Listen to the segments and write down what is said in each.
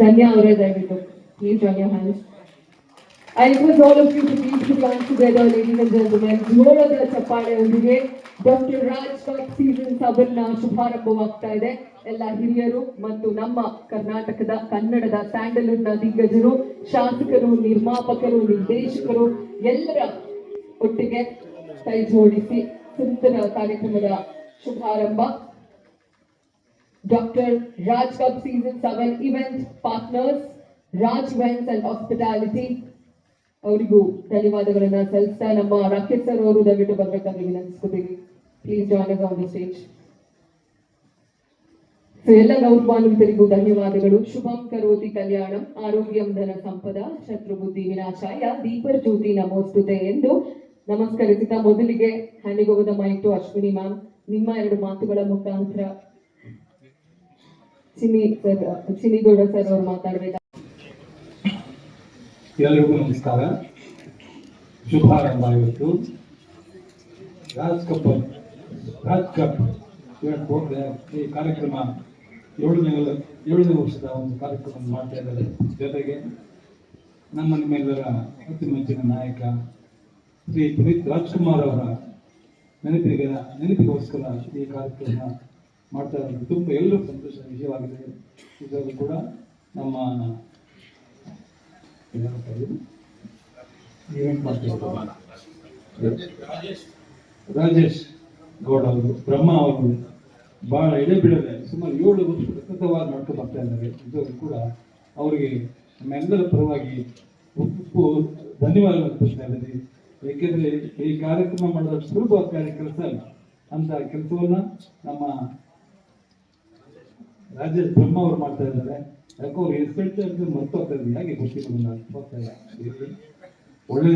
ಧನ್ಯ ಅವರೇ ದಯವಿಟ್ಟು please join your hands I request all of you to please your hands together, ladies and gentlemen. ಜೋಳದ ಚಪ್ಪಾಳೆಯೊಂದಿಗೆ doctor Raj cup season ಸೆವೆನ್ನ ಶುಭಾರಂಭವಾಗ್ತಾ ಇದೆ. ಎಲ್ಲ ಹಿರಿಯರು ಮತ್ತು ನಮ್ಮ ಕರ್ನಾಟಕದ ಕನ್ನಡದ ಸ್ಯಾಂಡಲ್ವುಡ್ನ ದಿಗ್ಗಜರು ಶಾಸಕರು ನಿರ್ಮಾಪಕರು ನಿರ್ದೇಶಕರು ಎಲ್ಲರ ಒಟ್ಟಿಗೆ ಕೈ ಜೋಡಿಸಿ ಸುಂದರ ಕಾರ್ಯಕ್ರಮದ ಶುಭಾರಂಭ. Doctor Raj cup season 7 event partners Raj events and hospitality ಅವರಿಗೂ ಧನ್ಯವಾದಗಳನ್ನ ಸಲ್ಲಿಸ್ತಾ ನಮ್ಮ ರಾಕೇಶ್ ಸರ್ ಅವರು ದಯವಿಟ್ಟು ಬರ್ಬೇಕಾದ್ರೆ ವಿನಂತಿಸ್ಕೋತೀವಿ please join on the stage so ಎಲ್ಲ ಗೌರವಾನ್ವಿತರಿಗೂ ಧನ್ಯವಾದಗಳು. ಶುಭಂ ಕರೋತಿ ಕಲ್ಯಾಣಂ, ಆರೋಗ್ಯಂ ಧನ ಸಂಪದ ಶತ್ರು ಬುದ್ಧಿ ವಿನಾಶಾಯ, ದೀಪರ್ ಜ್ಯೋತಿ ನಮೋಸ್ತುತೆ ಎಂದು ನಮಸ್ಕರಿಸಿದ ಮೊದಲಿಗೆ handing over the mic Ashwini ma'am, ನಿಮ್ಮ ಎರಡು ಮಾತುಗಳ ಮುಖಾಂತರ ಚಿನ್ನಿ ಸರ್ ಚಿನ್ನಿಗೌಡ ಸರ್ ಅವರು ಮಾತಾಡಬೇಕು? ಎಲ್ಲರಿಗೂ ನಮಸ್ಕಾರ. ಶುಭಾರಂಭ ಇವತ್ತು ರಾಜ್ ಕಪ್ ರಾಜ್ ಕಪ್ ಈ ಕಾರ್ಯಕ್ರಮ ಏಳನೇ ಏಳನೇ ವರ್ಷದ ಒಂದು ಕಾರ್ಯಕ್ರಮ ಮಾಡ್ತಾ ಇದ್ದಾರೆ. ಜೊತೆಗೆ ನಮ್ಮ ನಿಮ್ಮೆಲ್ಲರ ಅತಿ ಮೆಚ್ಚಿನ ನಾಯಕ ಶ್ರೀ ಪುನೀತ್ ರಾಜ್ಕುಮಾರ್ ಅವರ ನೆನಪಿಗೆ ನೆನಪಿಗೋಸ್ಕರ ಈ ಕಾರ್ಯಕ್ರಮ ಮಾಡ್ತಾ ಇರೋದು ತುಂಬ ಎಲ್ಲರೂ ಸಂತೋಷ ವಿಷಯವಾಗಿದೆ ಇದರಲ್ಲಿ ಕೂಡ ನಮ್ಮ ಈವೆಂಟ್ ರಾಜೇಶ್ ಗೌಡ ಅವರು ಬ್ರಹ್ಮ ಅವರು ಬಹಳ ಎಡೆ ಬಿಡದೆ ಸುಮಾರು ಏಳು ವರ್ಷ ಸತತವಾಗಿ ಮಾಡ್ಕೊಂಡು ಬರ್ತಾ ಇದ್ದಾರೆ. ಇದು ಕೂಡ ಅವರಿಗೆ ನಮ್ಮೆಲ್ಲರ ಪರವಾಗಿ ಉಪ್ಪು ಧನ್ಯವಾದ ಕೊಡ್ತಾ ಇದ್ದೀನಿ. ಏಕೆಂದರೆ ಈ ಕಾರ್ಯಕ್ರಮ ಮಾಡೋದು ಸುಲಭವಾದ ಕಾರ್ಯ ಕೆಲಸ ಅಲ್ಲ. ಅಂತ ಕೆಲಸವನ್ನು ನಮ್ಮ ರಾಜೇಶ್ ಬ್ರಹ್ಮ ಅವ್ರು ಮಾಡ್ತಾ ಇದ್ದಾರೆ. ಯಾಕೋ ಅವ್ರು ಎಸ್ಪೆಕ್ಟ್ ಅಂತ ಮರ್ತೋಗ್ತಾ ಯಾಕೆ ಗೊತ್ತಿಲ್ಲ ನನಗೆ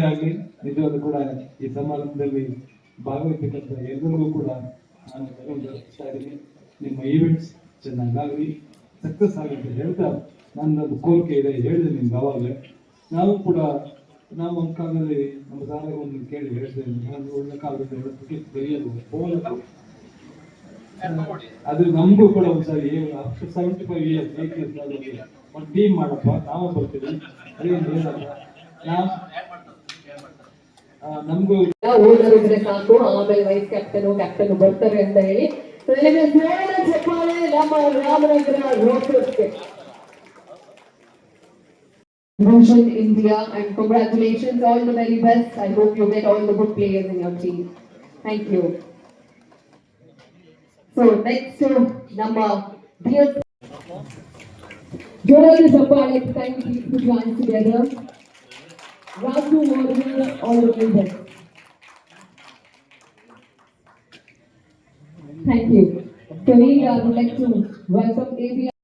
ಆಗಲಿ ನಿಜವಾದ ಕೂಡ ಈ ಸಮಾರಂಭದಲ್ಲಿ ಭಾಗವಹಿಸತಕ್ಕಂಥ ಎಲ್ಲರಿಗೂ ಕೂಡ ನಾನು ಇದ್ದೀನಿ. ನಿಮ್ಮ ಈವೆಂಟ್ಸ್ ಚೆನ್ನಾಗಾಗಲಿ ಸಕ್ಸಸ್ ಆಗುತ್ತೆ ಹೇಳ್ತಾ ನನ್ನದು ಕೋರಿಕೆ ಇದೆ. ಹೇಳಿದೆ ನಿಮ್ಗೆ ಅವಾಗಲೇ ನಾವು ಕೂಡ ನಾವು ಒಂದು ಕಾಲದಲ್ಲಿ ನಮ್ಮ ಸಾಲವನ್ನು ಕೇಳಿ ಹೇಳ್ತೇವೆ ನಾನು ಒಳ್ಳೆ ಕಾಲದಲ್ಲಿ ಹೇಳೋದಕ್ಕೆ ಬೆಳೆಯಲು ಹೋಗೋದು ಅದು ನಮಗೂ ಕೂಡ ಒಂದ್ಸರಿ ಸೆವೆಂಟಿ ಫೈವ್ ಇಯರ್ಸ್ ಒಂದು ಟೀಮ್ ಮಾಡಪ್ಪ, ನಾವು ಬರ್ತೀವಿ ಅದೇನು ಆಮೇಲೆ ವೈಸ್ ಕ್ಯಾಪ್ಟನ್ ಕ್ಯಾಪ್ಟನ್ ಬರ್ತಾರೆ ಅಂತ ಹೇಳಿ Ramanagara all the very best. I hope you get all the good players in your team. Thank you. So next to ನಮ್ಮ dear ಜೋರಾದ ಚಪ್ಪಾಳೆ thank you to join together. Raju Warriors, all the way best. Thank you. Colleague, I would like to welcome ABI.